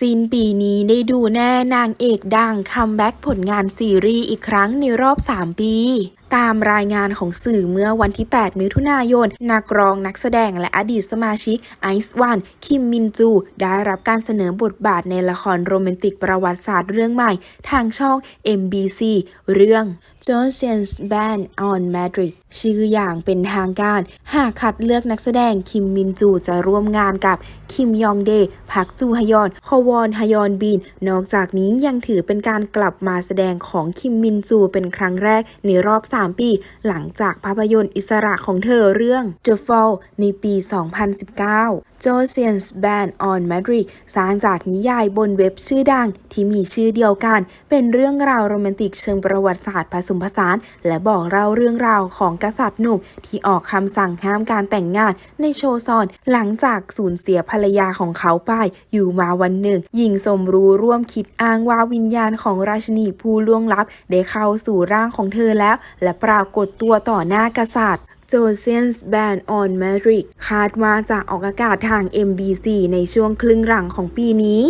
สิ้นปีนี้ได้ดูแน่นางเอกดังคัมแบ็กผลงานซีรีส์อีกครั้งในรอบ 3 ปีตามรายงานของสื่อเมื่อวันที่ 8 มิถุนายน นักร้องนักแสดงและอดีตสมาชิกไอซ์วัน คิมมินจู ได้รับการเสนอบทบาทในละครโรแมนติกประวัติศาสตร์เรื่องใหม่ ทางช่อง MBC เรื่อง Joseon's Band on Madrid ชื่ออย่างเป็นทางการ หากคัดเลือกนักแสดงคิมมินจูจะร่วมงานกับ คิมยองเดพักจูฮยอน ควอนฮยอนบิน นอกจากนี้ยังถือเป็นการกลับมาแสดงของคิมมินจูเป็นครั้งแรกในรอบ3 ปี หลังจากภาพยนตร์อิสระของเธอเรื่อง The Fall ในปี 2019 Joseon's Band on Madrid สร้างจากนิยายบนเว็บชื่อดังที่มีชื่อเดียวกัน เป็นเรื่องราวโรแมนติกเชิงประวัติศาสตร์ผสมผสาน และบอกเล่าเรื่องราวของกษัตริย์หนุ่มที่ออกคำสั่งห้ามการแต่งงานในโชซอน หลังจากสูญเสียภรรยาของเขาไป อยู่มาวันหนึ่ง หญิงสมรู้ร่วมคิดอ้างว่าวิญญาณของราชินีผู้ล่วงลับได้เข้าสู่ร่างของเธอแล้วและปรากฏตัวต่อหน้ากษัตริย์โจเซนส์แบนออนแมริกคาดว่าจะออกอากาศทาง MBC ในช่วงครึ่งหลังของปีนี้